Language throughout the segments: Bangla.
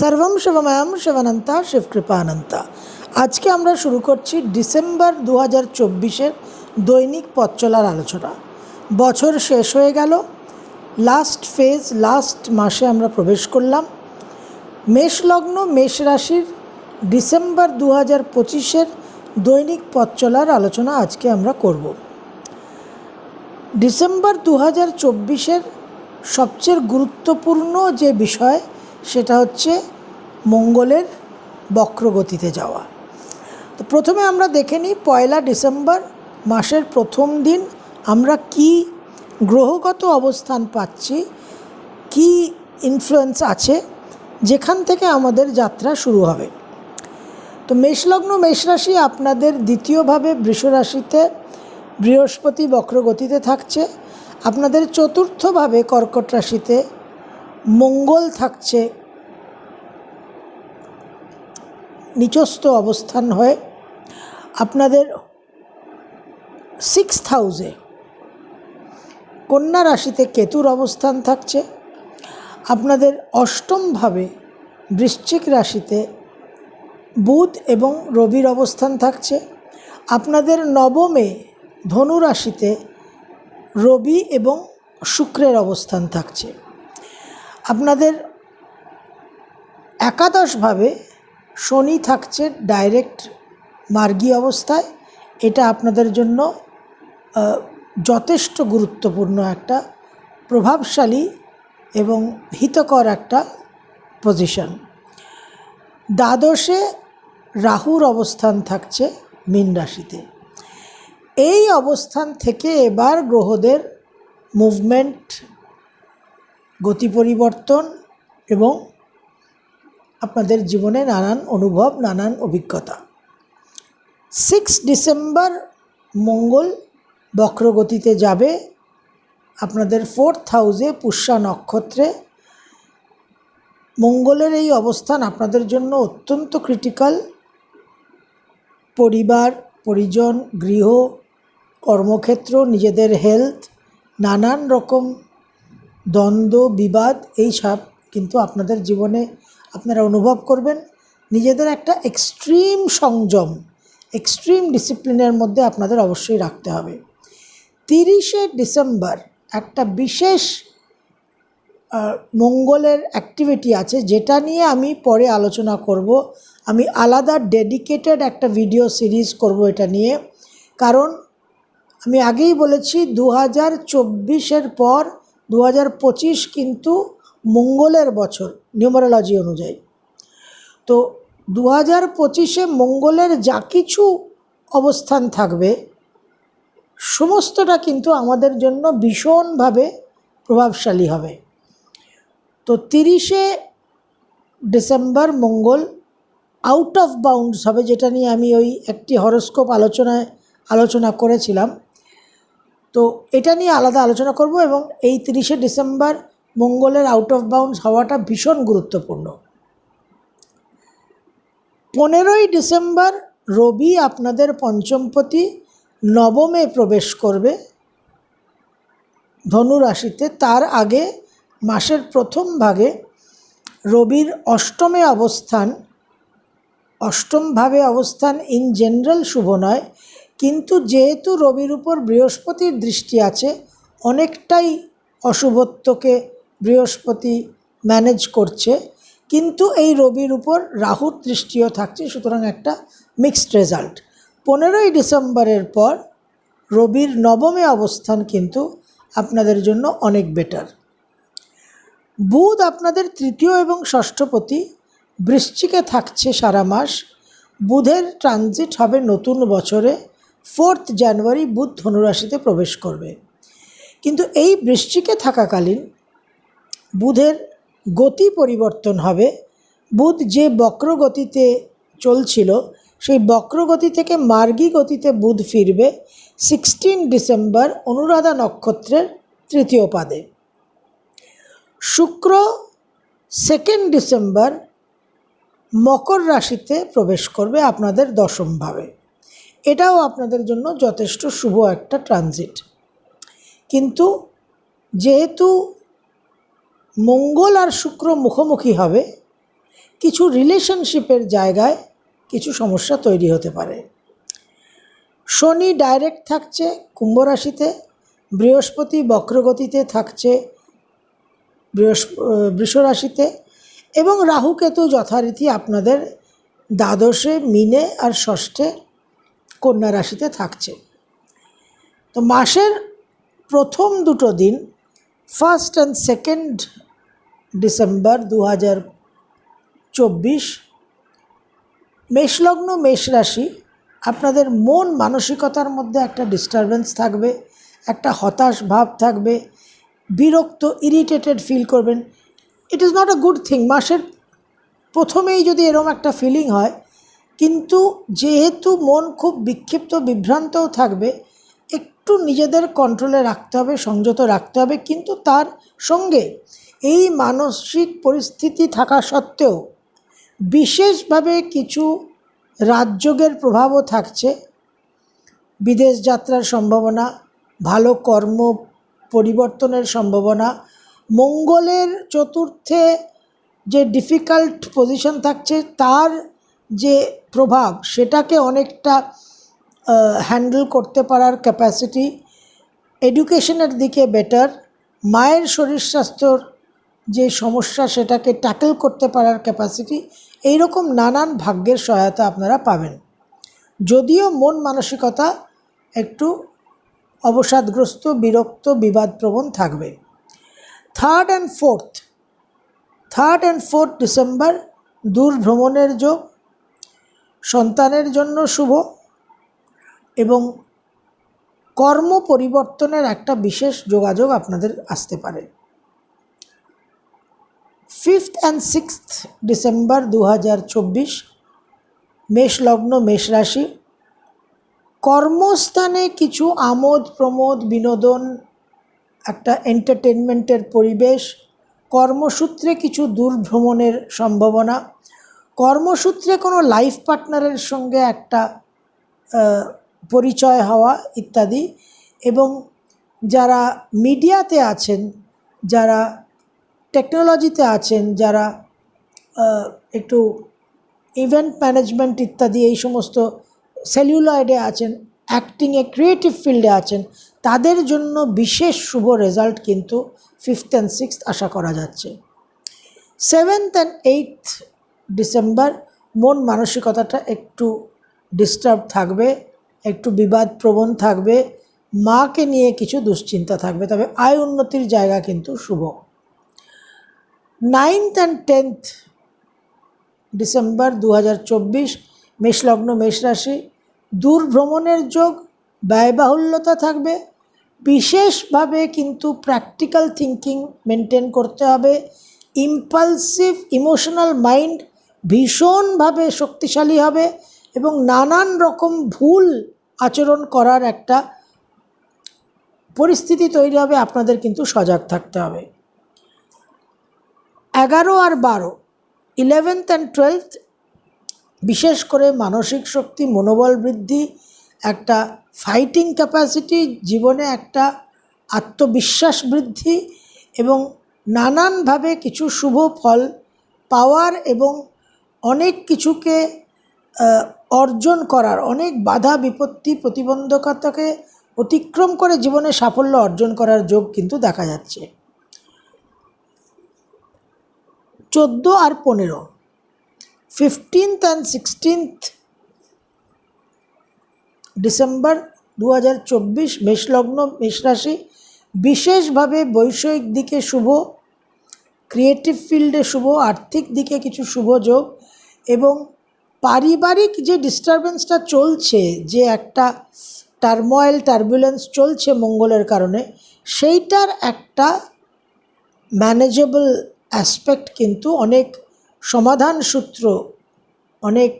সর্বম শিবময়ম শিবানন্তা শিবকৃপানন্তা। আজকে আমরা শুরু করছি ডিসেম্বর দু হাজার চব্বিশের দৈনিক পথ চলার আলোচনা। বছর শেষ হয়ে গেল লাস্ট ফেজ লাস্ট মাসে আমরা প্রবেশ করলাম। মেষ লগ্ন, মেষ রাশির ডিসেম্বর দু হাজার পঁচিশের দৈনিক পথ চলার আলোচনা আজকে আমরা করব। ডিসেম্বর দু হাজার চব্বিশের সবচেয়ে গুরুত্বপূর্ণ যে বিষয় সেটা হচ্ছে মঙ্গলের বক্রগতিতে যাওয়া। তো প্রথমে আমরা দেখে নিই পয়লা ডিসেম্বর মাসের প্রথম দিন আমরা কি গ্রহগত অবস্থান পাচ্ছি, কি ইনফ্লুয়েন্স আছে, যেখান থেকে আমাদের যাত্রা শুরু হবে। তো মেষলগ্ন মেষরাশি আপনাদের দ্বিতীয়ভাবে বৃষরাশিতে বৃহস্পতি বক্রগতিতে থাকছে। আপনাদের চতুর্থভাবে কর্কট রাশিতে মঙ্গল থাকছে। নিচস্থ অবস্থান হয়ে। আপনাদের সিক্স হাউসে কন্যা রাশিতে কেতুর অবস্থান থাকছে। আপনাদের অষ্টমভাবে বৃশ্চিক রাশিতে বুধ এবং রবির অবস্থান থাকছে। আপনাদের নবমে ধনু রাশিতে রবি এবং শুক্রের অবস্থান থাকছে। আপনাদের একাদশভাবে শনি থাকছে ডাইরেক্ট মার্গী অবস্থায়। এটা আপনাদের জন্য যথেষ্ট গুরুত্বপূর্ণ একটা প্রভাবশালী এবং হিতকর একটা পজিশন দ্বাদশে রাহুর অবস্থান থাকছে মীন রাশিতে। এই অবস্থান থেকে এবার গ্রহদের মুভমেন্ট গতি পরিবর্তন এবং আপনাদের জীবনে নানান অনুভব, নানান অভিজ্ঞতা। সিক্স ডিসেম্বর মঙ্গল বক্রগতিতে যাবে আপনাদের ফোর্থ হাউসে পুষ্যা নক্ষত্রে। মঙ্গলের এই অবস্থান আপনাদের জন্য অত্যন্ত ক্রিটিক্যাল পরিবার, পরিজন, গৃহ, কর্মক্ষেত্র, নিজেদের হেলথ নানান রকম দ্বন্দ্ব, বিবাদ, এই সব কিন্তু আপনাদের জীবনে আপনারা অনুভব করবেন, নিজেদের একটা এক্সট্রিম সংযম এক্সট্রিম ডিসিপ্লিনের মধ্যে আপনাদের অবশ্যই রাখতে হবে। তিরিশে ডিসেম্বর একটা বিশেষ মঙ্গলের অ্যাক্টিভিটি আছে, যেটা নিয়ে আমি পরে আলোচনা করব। আমি আলাদা ডেডিকেটেড একটা ভিডিও সিরিজ করব এটা নিয়ে। কারণ, আমি আগেই বলেছি দু হাজার চব্বিশের পর দু হাজার পঁচিশ কিন্তু মঙ্গলের বছর নিউমারোলজি অনুযায়ী। তো দু হাজার পঁচিশে মঙ্গলের যা কিছু অবস্থান থাকবে, সমস্তটা কিন্তু আমাদের জন্য ভীষণভাবে প্রভাবশালী হবে। তো তিরিশে ডিসেম্বর মঙ্গল আউট অফ বাউন্ডস হবে, যেটা নিয়ে আমি ওই একটি হরস্কোপ আলোচনায় আলোচনা করেছিলাম। তো এটা নিয়ে আলাদা আলোচনা করব এবং এই তিরিশে ডিসেম্বর মঙ্গলের আউট অফ বাউন্ডস হওয়াটা ভীষণ গুরুত্বপূর্ণ। পনেরোই ডিসেম্বর রবি আপনাদের পঞ্চমপতি, নবমে প্রবেশ করবে ধনু রাশিতে। তার আগে মাসের প্রথম ভাগে রবির অষ্টমে অবস্থান অষ্টমভাবে অবস্থান ইন জেনারেল শুভ নয়, কিন্তু যেহেতু রবির উপর বৃহস্পতির দৃষ্টি আছে, অনেকটাই অশুভত্বকে বৃহস্পতি ম্যানেজ করছে, কিন্তু এই রবির উপর রাহুর দৃষ্টিও থাকছে, সুতরাং একটা মিক্সড রেজাল্ট পনেরোই ডিসেম্বরের পর রবির নবমে অবস্থান কিন্তু আপনাদের জন্য অনেক বেটার বুধ আপনাদের তৃতীয় এবং ষষ্ঠপতি বৃশ্চিকে থাকছে সারা মাস। বুধের ট্রানজিট হবে নতুন বছরে ফোর্থ জানুয়ারি বুধ ধনুরাশিতে প্রবেশ করবে। কিন্তু এই বৃশ্চিকে থাকাকালীন বুধের গতি পরিবর্তন হবে। বুধ যে বক্রগতিতে চলছিল, সেই বক্রগতি থেকে মার্গী গতিতে বুধ ফিরবে সিক্সটিন ডিসেম্বর অনুরাধা নক্ষত্রের তৃতীয় পাদে। শুক্র সেকেন্ড ডিসেম্বর মকর রাশিতে প্রবেশ করবে আপনাদের দশমভাবে এটাও আপনাদের জন্য যথেষ্ট শুভ একটা ট্রানজিট। কিন্তু যেহেতু মঙ্গল আর শুক্র মুখোমুখি হবে, কিছু রিলেশনশিপের জায়গায় কিছু সমস্যা তৈরি হতে পারে। শনি ডাইরেক্ট থাকছে কুম্ভ রাশিতে, বৃহস্পতি বক্রগতিতে থাকছে বৃহস্প, বৃষ রাশিতে এবং রাহুকেতু যথারীতি আপনাদের দ্বাদশে, মিনে আর ষষ্ঠে কন্যা রাশিতে থাকছে। তো মাসের প্রথম দুটো দিন ফার্স্ট অ্যান্ড সেকেন্ড ডিসেম্বর দু হাজার চব্বিশ মেষলগ্ন মেষ রাশি, আপনাদের মন মানসিকতার মধ্যে একটা ডিস্টারবেন্স থাকবে, একটা হতাশ ভাব থাকবে, বিরক্ত ইরিটেটেড ফিল করবেন। It is not a good thing মাসের প্রথমেই যদি এরম একটা ফিলিং হয়, কিন্তু যেহেতু মন খুব বিক্ষিপ্ত, বিভ্রান্তও থাকবে একটু নিজেদের কন্ট্রোলে রাখতে হবে, সংযত রাখতে হবে, কিন্তু তার সঙ্গে এই মানসিক পরিস্থিতি থাকা সত্ত্বেও বিশেষভাবে কিছু রাজযোগের প্রভাবও থাকছে। বিদেশ যাত্রার সম্ভাবনা, ভালো কর্ম পরিবর্তনের সম্ভাবনা, মঙ্গলের চতুর্থে যে ডিফিকাল্ট পজিশন থাকছে, তার যে প্রভাব, সেটাকে অনেকটা হ্যান্ডেল করতে পারার ক্যাপাসিটি এডুকেশনের দিকে বেটার মায়ের শরীর স্বাস্থ্যর যে সমস্যা সেটাকে ট্যাকেল করতে পারার ক্যাপাসিটি এই রকম নানান ভাগ্যের সহায়তা আপনারা পাবেন। যদিও মন মানসিকতা একটু অবসাদগ্রস্ত, বিরক্ত, বিবাদপ্রবণ থাকবে। Third and fourth third and fourth December দূর ভ্রমণের যোগ, সন্তানের জন্য শুভ। এবং কর্ম পরিবর্তনের একটা বিশেষ যোগাযোগ আপনাদের আসতে পারে। ফিফথ অ্যান্ড সিক্সথ ডিসেম্বর দু হাজার চব্বিশ মেষ লগ্ন মেষ রাশি কর্মস্থানে কিছু আমোদ, প্রমোদ, বিনোদন, একটা এন্টারটেনমেন্টের পরিবেশ, কর্মসূত্রে কিছু দূর ভ্রমণের সম্ভাবনা, কর্মসূত্রে কোনো লাইফ পার্টনারের সঙ্গে একটা পরিচয় হওয়া ইত্যাদি এবং যারা মিডিয়াতে আছেন, যারা টেকনোলজিতে আছেন, যারা একটু ইভেন্ট ম্যানেজমেন্ট ইত্যাদি এই সমস্ত সেলুলয়েডে আছেন অ্যাক্টিংয়ে ক্রিয়েটিভ ফিল্ডে আছেন, তাদের জন্য বিশেষ শুভ রেজাল্ট কিন্তু ফিফথ অ্যান্ড সিক্সথ আশা করা যাচ্ছে। সেভেন্থ অ্যান্ড এইথ ডিসেম্বর মন মানসিকতাটা একটু ডিস্টার্ব থাকবে। একটু বিবাদপ্রবণ থাকবে, মাকে নিয়ে কিছু দুশ্চিন্তা থাকবে, তবে আয় উন্নতির জায়গা কিন্তু শুভ। নাইনথ অ্যান্ড টেন্থ ডিসেম্বর দু হাজার চব্বিশ, মেষলগ্ন মেষ রাশি দূর ভ্রমণের যোগ, ব্যয়বাহুল্যতা থাকবে। বিশেষভাবে কিন্তু প্র্যাকটিক্যাল থিঙ্কিং মেনটেন করতে হবে। ইম্পালসিভ ইমোশনাল মাইন্ড ভীষণভাবে শক্তিশালী হবে। এবং নানান রকম ভুল আচরণ করার একটা পরিস্থিতি তৈরি হবে, আপনাদের কিন্তু সজাগ থাকতে হবে। এগারো আর বারো ইলেভেন্থ অ্যান্ড টুয়েলথ বিশেষ করে মানসিক শক্তি, মনোবল বৃদ্ধি, একটা ফাইটিং ক্যাপাসিটি জীবনে একটা আত্মবিশ্বাস বৃদ্ধি এবং নানানভাবে কিছু শুভ ফল পাওয়ার এবং অনেক কিছুকে অর্জন করার অনেক বাধা, বিপত্তি, প্রতিবন্ধকতাকে অতিক্রম করে জীবনে সাফল্য অর্জন করার যোগ কিন্তু দেখা যাচ্ছে। চোদ্দ আর পনেরো ফিফটিন্থ অ্যান্ড সিক্সটিন্থ ডিসেম্বর দু হাজার চব্বিশ মেষলগ্ন মেষরাশি বিশেষভাবে বৈষয়িক দিকে শুভ, ক্রিয়েটিভ ফিল্ডে শুভ, আর্থিক দিকে কিছু শুভ যোগ এবং পারিবারিক যে ডিস্টারবেন্সটা চলছে, যে একটা টার্ময়েল টার্বুলেন্স চলছে মঙ্গলের কারণে, সেইটার একটা ম্যানেজেবল অ্যাসপেক্ট কিন্তু অনেক সমাধান সূত্র, অনেক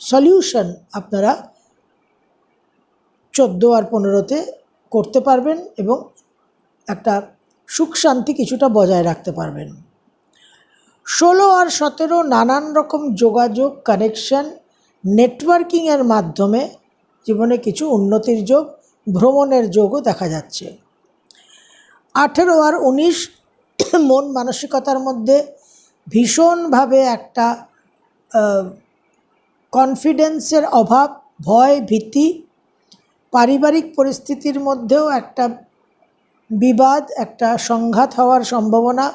সলিউশন আপনারা চোদ্দ আর পনেরোতে করতে পারবেন এবং একটা সুখ শান্তি কিছুটা বজায় রাখতে পারবেন। ষোলো আর সতেরো নানান রকম যোগাযোগ কানেকশন নেটওয়ার্কিংয়ের মাধ্যমে জীবনে কিছু উন্নতির যোগ, ভ্রমণের যোগও দেখা যাচ্ছে। আঠেরো আর উনিশ মন মানসিকতার মধ্যে ভীষণভাবে একটা কনফিডেন্সের অভাব, ভয়, ভীতি, পারিবারিক পরিস্থিতির মধ্যেও একটা বিবাদ, একটা সংঘাত হওয়ার সম্ভাবনা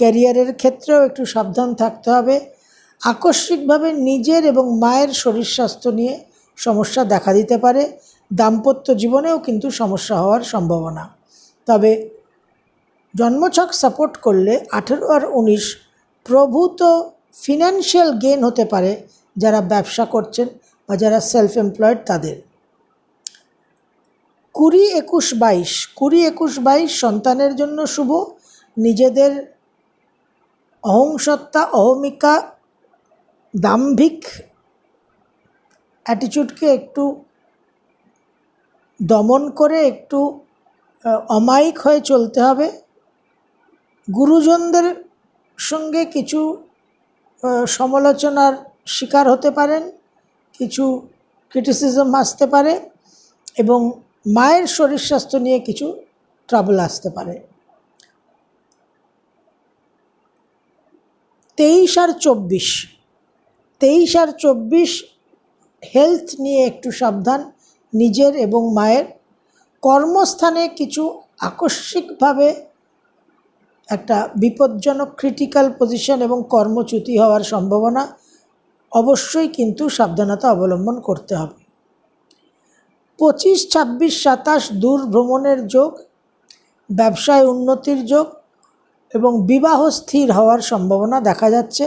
ক্যারিয়ারের ক্ষেত্রেও একটু সাবধান থাকতে হবে। আকস্মিকভাবে নিজের এবং মায়ের শরীর স্বাস্থ্য নিয়ে সমস্যা দেখা দিতে পারে। দাম্পত্য জীবনেও কিন্তু সমস্যা হওয়ার সম্ভাবনা। তবে জন্মছক সাপোর্ট করলে আঠেরো আর উনিশ প্রভূত ফিনান্সিয়াল গেন হতে পারে যারা ব্যবসা করছেন বা যারা সেলফ এমপ্লয়েড তাদের। কুড়ি একুশ বাইশ, কুড়ি একুশ বাইশ সন্তানের জন্য শুভ। নিজেদের অহংসত্তা, অহমিকা, দাম্ভিক অ্যাটিচিউডকে একটু দমন করে, একটু অমায়িক হয়ে চলতে হবে। গুরুজনদের সঙ্গে কিছু সমালোচনার শিকার হতে পারেন, কিছু ক্রিটিসিজম আসতে পারে এবং মায়ের শরীর স্বাস্থ্য নিয়ে কিছু ট্রাবল আসতে পারে। তেইশ আর চব্বিশ। তেইশ আর চব্বিশ হেলথ নিয়ে একটু সাবধান, নিজের এবং মায়ের। কর্মস্থানে কিছু আকস্মিকভাবে একটা বিপজ্জনক ক্রিটিক্যাল পজিশন এবং কর্মচ্যুতি হওয়ার সম্ভাবনা অবশ্যই কিন্তু সাবধানতা অবলম্বন করতে হবে। পঁচিশ, ছাব্বিশ, সাতাশ দূর ভ্রমণের যোগ, ব্যবসায় উন্নতির যোগ এবং বিবাহ স্থির হওয়ার সম্ভাবনা দেখা যাচ্ছে।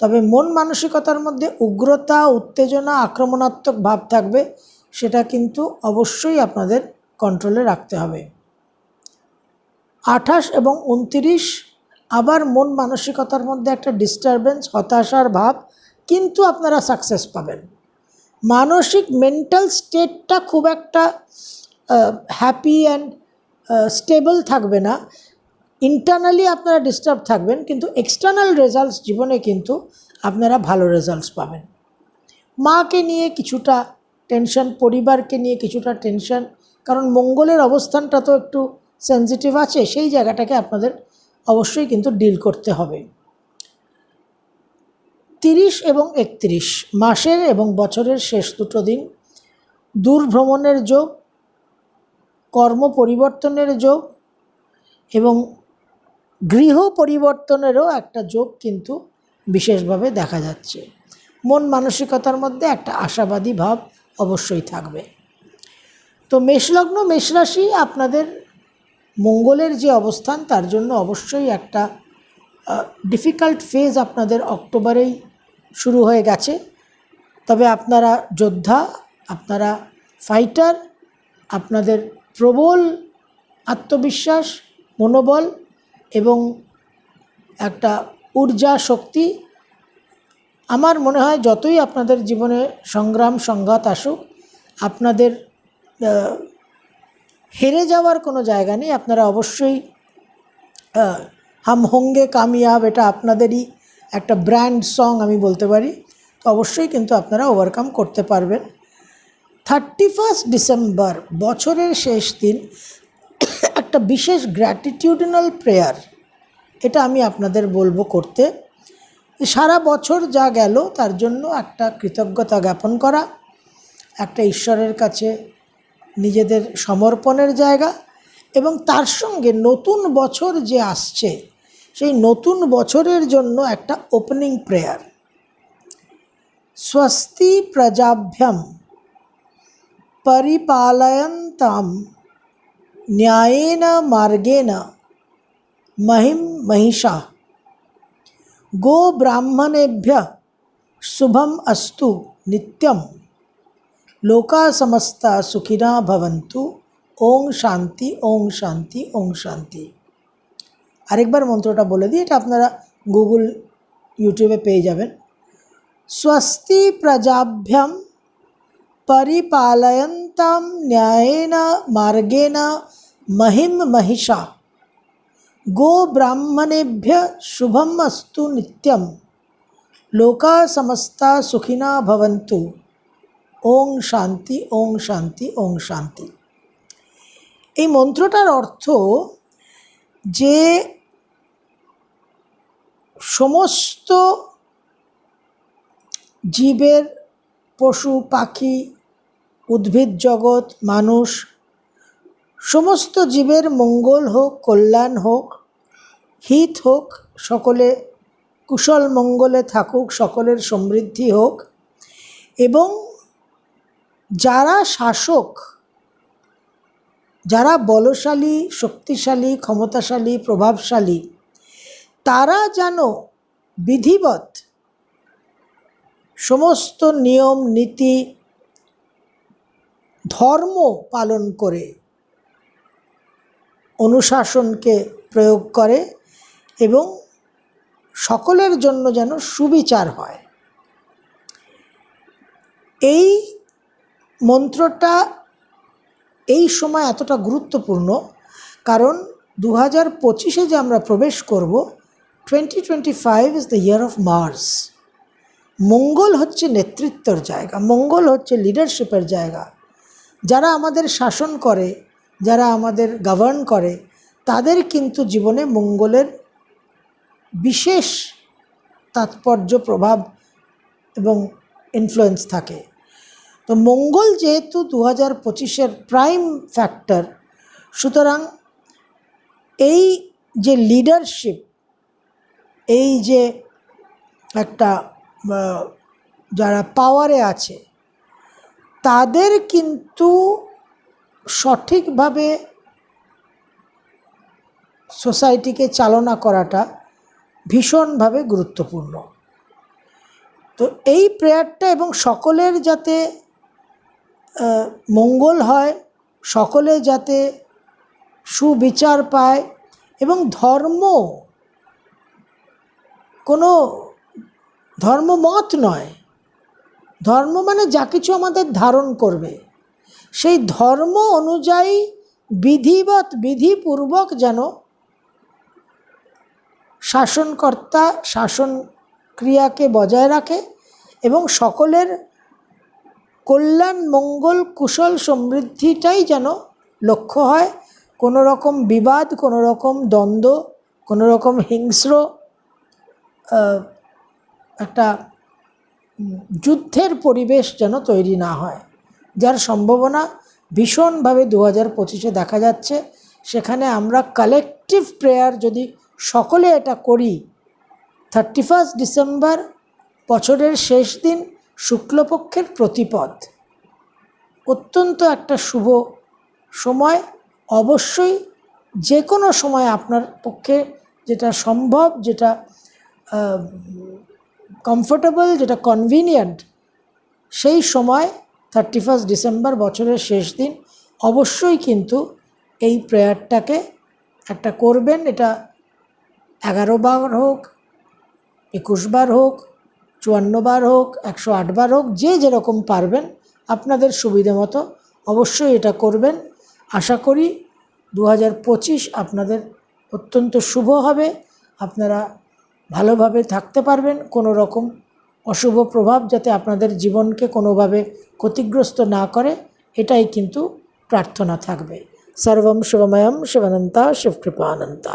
তবে মন মানসিকতার মধ্যে উগ্রতা, উত্তেজনা, আক্রমণাত্মক ভাব থাকবে, সেটা কিন্তু অবশ্যই আপনাদের কন্ট্রোলে রাখতে হবে। আঠাশ এবং উনতিরিশ, আবার মন মানসিকতার মধ্যে একটা ডিস্টারবেন্স হতাশার ভাব কিন্তু আপনারা সাকসেস পাবেন। মানসিক মেন্টাল স্টেটটা খুব একটা হ্যাপি অ্যান্ড স্টেবল থাকবে না। ইন্টারনালি আপনারা ডিস্টার্ব থাকবেন, কিন্তু এক্সটার্নাল রেজাল্টস জীবনে কিন্তু আপনারা ভালো রেজাল্টস পাবেন। মাকে নিয়ে কিছুটা টেনশন পরিবারকে নিয়ে কিছুটা টেনশন কারণ মঙ্গলের অবস্থানটা তো একটু সেন্সিটিভ আছে, সেই জায়গাটাকে আপনাদের অবশ্যই কিন্তু ডিল করতে হবে। তিরিশ এবং একত্রিশ, মাসের এবং বছরের শেষ দুটো দিন দূর ভ্রমণের যোগ, কর্ম পরিবর্তনের যোগ এবং গৃহ পরিবর্তনেরও একটা যোগ কিন্তু বিশেষভাবে দেখা যাচ্ছে। মন মানসিকতার মধ্যে একটা আশাবাদী ভাব অবশ্যই থাকবে। তো মেষলগ্ন মেষরাশি আপনাদের মঙ্গলের যে অবস্থান, তার জন্য অবশ্যই একটা ডিফিকাল্ট ফেজ আপনাদের অক্টোবরেই শুরু হয়ে গেছে। তবে আপনারা যোদ্ধা, আপনারা ফাইটার আপনাদের প্রবল আত্মবিশ্বাস, মনোবল এবং একটা ঊর্জা শক্তি আমার মনে হয় যতই আপনাদের জীবনে সংগ্রাম, সংঘাত আসুক, আপনাদের হেরে যাওয়ার কোনো জায়গা নেই। আপনারা অবশ্যই হাম হোঙ্গে কামিয়াব, এটা আপনাদেরই একটা ব্র্যান্ড সং আমি বলতে পারি। তো অবশ্যই কিন্তু আপনারা ওভারকাম করতে পারবেন। থার্টি ফার্স্ট ডিসেম্বর, বছরের শেষ দিন একটা বিশেষ গ্র্যাটিটিউডিনাল প্রেয়ার এটা আমি আপনাদের বলব করতে। সারা বছর যা গেল, তার জন্য একটা কৃতজ্ঞতা জ্ঞাপন করা, একটা ঈশ্বরের কাছে নিজেদের সমর্পণের জায়গা, এবং তার সঙ্গে নতুন বছর যে আসছে, সেই নতুন বছরের জন্য একটা ওপেনিং প্রেয়ার স্বস্তি প্রজাভ্যম, পরিপালয়ন্তাম ন্যায়েন মার্গেণ महिम महिषा गो ब्राह्मणेभ्य शुभम अस्तु नित्यम लोका समस्ता सुखिना भवन्तु ওং শান্তি ওং শান্তি ওং শান্তি আরেকবার মন্ত্রটা বলে দিই এটা আপনারা গুগল ইউটিউবে পেয়ে যাবেন স্বস্তি প্রজাভ্যম পরিপালয়ন্তাম ন্যায়েন মার্গেণ महिम महिषा गो ब्राह्मणेभ्य शुभम अस्तु नित्यम लोका समस्ता सुखिना भवन्तु ওং শান্তি ওং শান্তি ওং শান্তি এই মন্ত্রটার অর্থ যে সমস্ত জীবের পশু পাখি উদ্ভিদ জগৎ মানুষ সমস্ত জীবের মঙ্গল হোক, কল্যাণ হোক, হিত হোক, সকলে কুশল মঙ্গলে থাকুক, সকলের সমৃদ্ধি হোক, এবং যারা শাসক, যারা বলশালী, শক্তিশালী, ক্ষমতাশালী, প্রভাবশালী, তারা যেন বিধিবৎ সমস্ত নিয়ম, নীতি, ধর্ম পালন করে। অনুশাসনকে প্রয়োগ করে এবং সকলের জন্য যেন সুবিচার হয়। এই মন্ত্রটা এই সময় এতটা গুরুত্বপূর্ণ কারণ দু হাজার পঁচিশে যে আমরা প্রবেশ করব twenty twenty five is the year of Mars মঙ্গল হচ্ছে নেতৃত্বর জায়গা, মঙ্গল হচ্ছে লিডারশিপের জায়গা। যারা আমাদের শাসন করে যারা আমাদের গভর্ন করে, তাদের কিন্তু জীবনে মঙ্গলের বিশেষ তাৎপর্য, প্রভাব এবং ইনফ্লুয়েন্স থাকে। তো মঙ্গল যেহেতু দু হাজার পঁচিশের প্রাইম ফ্যাক্টর সুতরাং এই যে লিডারশিপ এই যে একটা যারা পাওয়ারে আছে, তাদের কিন্তু সঠিকভাবে সোসাইটিকে চালনা করাটা ভীষণভাবে গুরুত্বপূর্ণ। তো এই প্রেয়ারটা এবং সকলের যাতে মঙ্গল হয়, সকলে যাতে সুবিচার পায় এবং ধর্ম কোনো ধর্মমত নয়। ধর্ম মানে যা কিছু আমাদের ধারণ করবে। সেই ধর্ম অনুযায়ী বিধিবৎ, বিধিপূর্বক যেন শাসনকর্তা শাসন ক্রিয়াকে বজায় রাখে এবং সকলের কল্যাণ, মঙ্গল, কুশল সমৃদ্ধিটাই যেন লক্ষ্য হয়। কোনো রকম বিবাদ কোনো রকম দ্বন্দ্ব কোনো রকম হিংস্র একটা যুদ্ধের পরিবেশ যেন তৈরি না হয়। যার সম্ভাবনা ভীষণভাবে দু হাজার পঁচিশে দেখা যাচ্ছে। সেখানে আমরা কালেকটিভ প্রেয়ার যদি সকলে এটা করি থার্টি ফার্স্ট ডিসেম্বর বছরের শেষ দিন শুক্লপক্ষের প্রতিপদ। অত্যন্ত একটা শুভ সময়। অবশ্যই যে কোনো সময় আপনার পক্ষে যেটা সম্ভব, যেটা কমফোর্টেবল যেটা কনভিনিয়েন্ট সেই সময় থার্টি ফার্স্ট ডিসেম্বর বছরের শেষ দিন, অবশ্যই কিন্তু এই প্রেয়ারটাকে একটা করবেন। এটা এগারো বার হোক, একুশ বার হোক, চুয়ান্ন বার হোক, একশো আট বার হোক, যে যেরকম পারবেন আপনাদের সুবিধে মতো অবশ্যই এটা করবেন। আশা করি দু হাজার পঁচিশ আপনাদের অত্যন্ত শুভ হবে। আপনারা ভালোভাবে থাকতে পারবেন, কোনো রকম অশুভ প্রভাব যাতে আপনাদের জীবনকে কোনোভাবে ক্ষতিগ্রস্ত না করে, এটাই কিন্তু প্রার্থনা থাকবে। সর্বম শুভময়ম শিবানন্তা শিবকৃপানন্তা